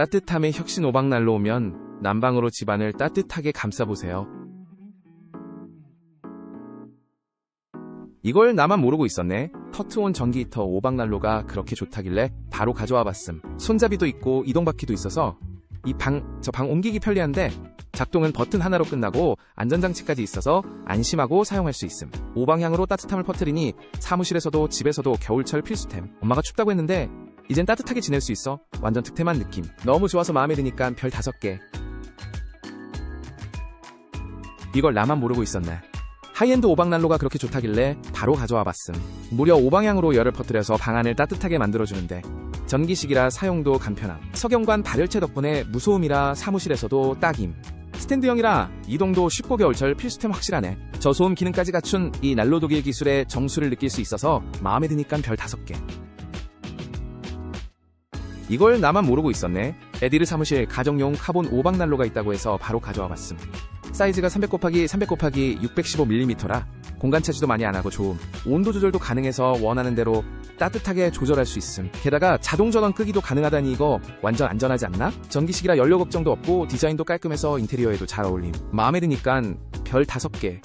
따뜻함의 혁신 오박난로 오면 난방으로 집안을 따뜻하게 감싸보세요. 이걸 나만 모르고 있었네. 터트온 전기 히터 오박난로가 그렇게 좋다길래 바로 가져와 봤음. 손잡이도 있고 이동바퀴도 있어서 이 방, 저 방 옮기기 편리한데 작동은 버튼 하나로 끝나고 안전장치까지 있어서 안심하고 사용할 수 있음. 오방향으로 따뜻함을 퍼뜨리니 사무실에서도 집에서도 겨울철 필수템. 엄마가 춥다고 했는데 이젠 따뜻하게 지낼 수 있어. 완전 득템한 느낌. 너무 좋아서 마음에 드니까 별 다섯 개. 이걸 나만 모르고 있었네. 하이엔드 오방난로가 그렇게 좋다길래 바로 가져와 봤음. 무려 오방향으로 열을 퍼뜨려서 방 안을 따뜻하게 만들어주는데 전기식이라 사용도 간편함. 석영관 발열체 덕분에 무소음이라 사무실에서도 딱임. 스탠드형이라 이동도 쉽고 겨울철 필수템 확실하네. 저소음 기능까지 갖춘 이 난로 독일 기술의 정수를 느낄 수 있어서 마음에 드니까 별 다섯 개. 이걸 나만 모르고 있었네. 에디르 사무실 가정용 카본 오방 난로가 있다고 해서 바로 가져와 봤음. 사이즈가 300 곱하기 300 곱하기 615mm라 공간 차지도 많이 안 하고 좋음. 온도 조절도 가능해서 원하는 대로 따뜻하게 조절할 수 있음. 게다가 자동 전원 끄기도 가능하다니 이거 완전 안전하지 않나? 전기식이라 연료 걱정도 없고 디자인도 깔끔해서 인테리어에도 잘 어울림. 마음에 드니까 별 5개.